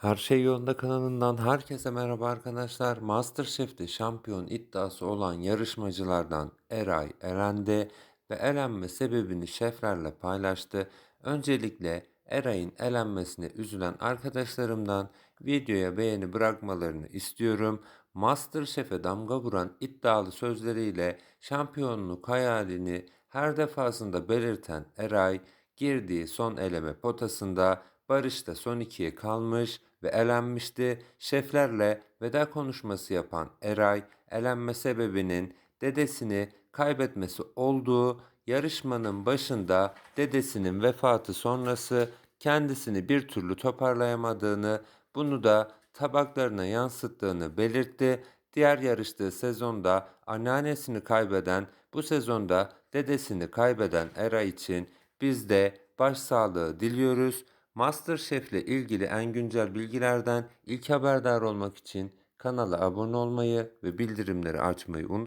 Her Şey Yolunda kanalından herkese merhaba arkadaşlar. MasterChef'te şampiyon iddiası olan yarışmacılardan Eray elendi ve elenme sebebini şeflerle paylaştı. Öncelikle Eray'ın elenmesine üzülen arkadaşlarımdan videoya beğeni bırakmalarını istiyorum. MasterChef'e damga vuran iddialı sözleriyle şampiyonluk hayalini her defasında belirten Eray, girdiği son eleme potasında Barış'ta son ikiye kalmış ve elenmişti. Şeflerle veda konuşması yapan Eray, elenme sebebinin dedesini kaybetmesi olduğu yarışmanın başında dedesinin vefatı sonrası kendisini bir türlü toparlayamadığını, bunu da tabaklarına yansıttığını belirtti. Diğer yarıştığı sezonda anneannesini kaybeden, bu sezonda dedesini kaybeden Eray için biz de başsağlığı diliyoruz. MasterChef ile ilgili en güncel bilgilerden ilk haberdar olmak için kanala abone olmayı ve bildirimleri açmayı unutmayın.